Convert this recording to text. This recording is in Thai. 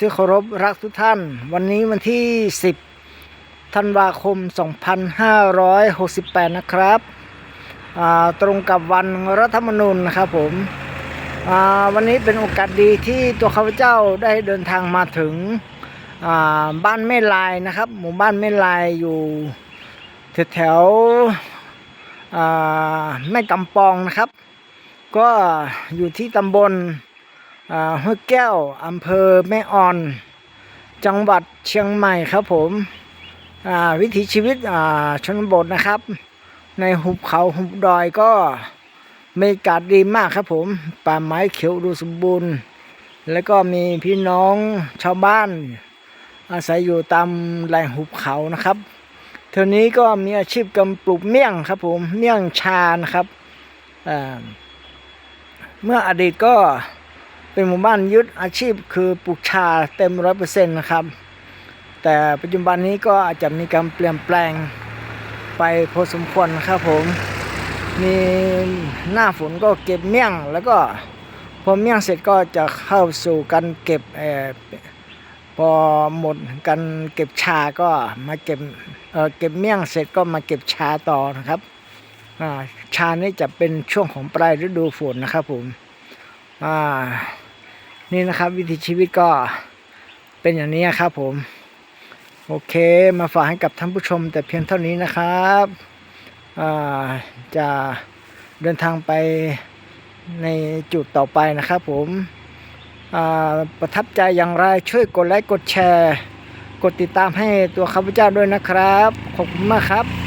ที่เคารพรักทุกท่าน วันนี้วันที่ 10 ธันวาคม 2568 นะครับตรงกับวันรัฐธรรมนูญนะครับผมวันนี้เป็นโอกาสดีที่ตัวข้าพเจ้าได้เดินทางมาถึงบ้านแม่ลายนะครับ หมู่บ้านแม่ลายอยู่แถวแม่กำปองนะครับ ก็อยู่ที่ตำบล ห้วยแก้วอำเภอแม่ออน จังหวัดเชียงใหม่ครับผมวิถีชีวิตชนบทนะครับ ในหุบเขาหุบดอยก็มีอากาศดีมากครับผมป่าไม้เขียวดูสมบูรณ์ แล้วก็มีพี่น้องชาวบ้าน อาศัยอยู่ตามแหล่งหุบเขานะครับเท่านี้ก็มีอาชีพกำปลูกเมี่ยงครับผมเมี่ยงชานะครับเมื่ออดีตก็ เป็นหมู่บ้านยึดอาชีพคือปลูกชาเต็มร้อยเปอร์เซ็นต์นะครับ แต่ปัจจุบันนี้ก็อาจจะมีการเปลี่ยนแปลงไปพอสมควรนครับผม มีหน้าฝนก็เก็บเมี่ยง แล้วก็พอเมี่ยงเสร็จก็จะเข้าสู่การเก็บเออพอหมดการเก็บชาก็มาเก็บเออเก็บเมี่ยงเสร็จก็มาเก็บชาต่อนะครับอ่าชานี่จะเป็นช่วงของปลายฤดูฝนนะครับผมอ่า นี่นะครับ วิถีชีวิตก็เป็นอย่างนี้ครับผม โอเคมาฝากให้กับท่านผู้ชม แต่เพียงเท่านี้นะครับจะเดินทางไปในจุดต่อไปนะครับผมประทับใจอย่างไรช่วยกดไลค์กดแชร์ กดติดตามให้ตัวข้าพเจ้าด้วยนะครับ ขอบคุณมากครับ